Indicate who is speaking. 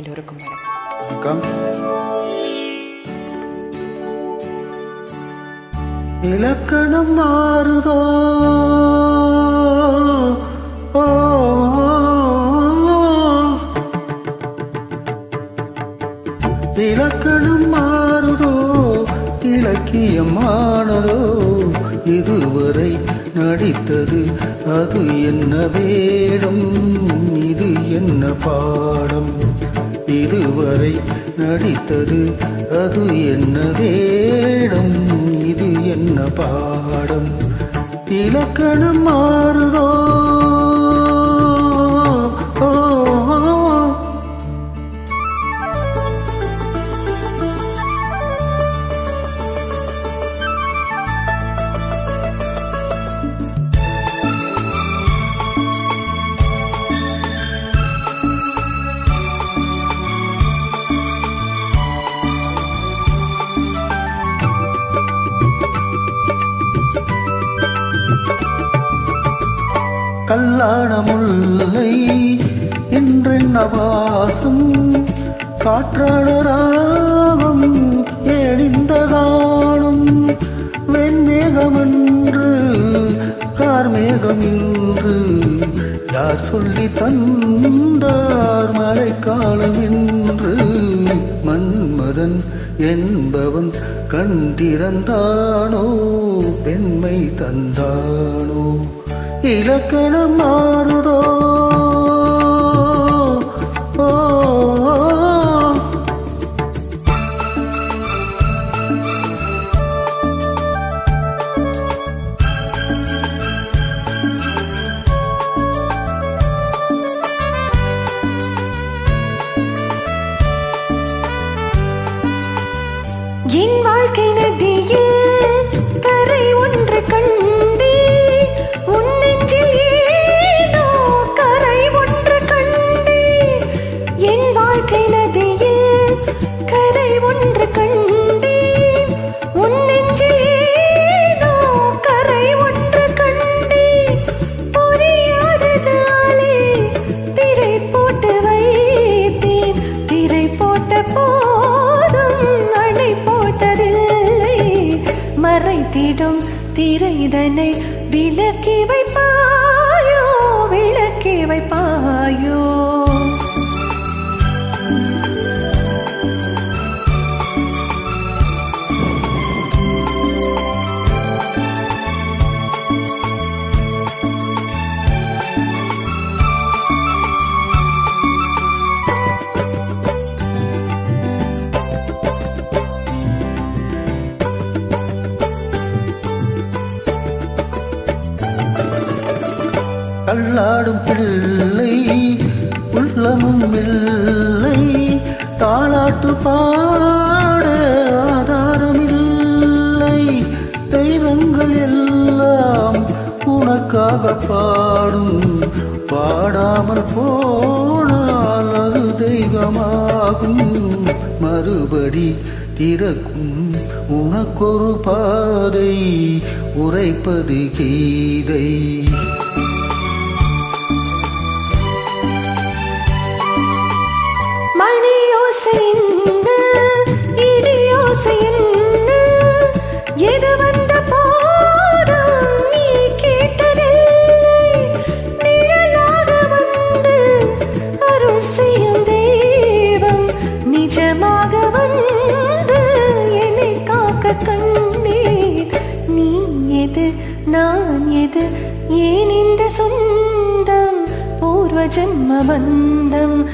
Speaker 1: எல்லோருக்கும் வணக்கம்.
Speaker 2: இலக்கணம் மாறுதோ? இலக்கணம் மாறுதோ? இலக்கியமானதோ? இதுவரை நடித்தது அது என்ன வேடம்? இது என்ன பாடம்? இதுவரை நடித்தது. அது என்ன வேடம்? இது என்ன பாடம்? இலக்கணம் மாறுதோ? கல்லான முல்லை என்றென்ன வாசம் காற்றாட ராகம் ஏழிந்த காணும் வெண்மேகமென்று கார்மேகம் இன்று யார் சொல்லி தந்தார் மழை காலம் என்று மன்மதன் என்பவன் கண் திறந்தானோ பெண்மை தந்தானோ? இலக்கணம் மாறுதோ?
Speaker 3: என் வாழ்க்கை நதியில் கரை ஒன்று கண்டே உன் மறைத்திடும் திரைதனை விலக்கி வைப்பாயோ விளக்கி வைப்பாயோ.
Speaker 2: கல்லாடும் பிள்ளை உள்ளமும் இல்லை. தாளாட்டு பாட ஆதாரமில்லை. தெய்வங்கள் எல்லாம் உனக்காக பாடும். பாடாமல் போனால் அது தெய்வமாகும். மறுபடி திறக்கும் உனக்கொரு பாதை உரைப்பது கீதை.
Speaker 3: எது? நான் எது? ஏன் இந்த சொந்தம்? பூர்வ ஜன்ம பந்தம்?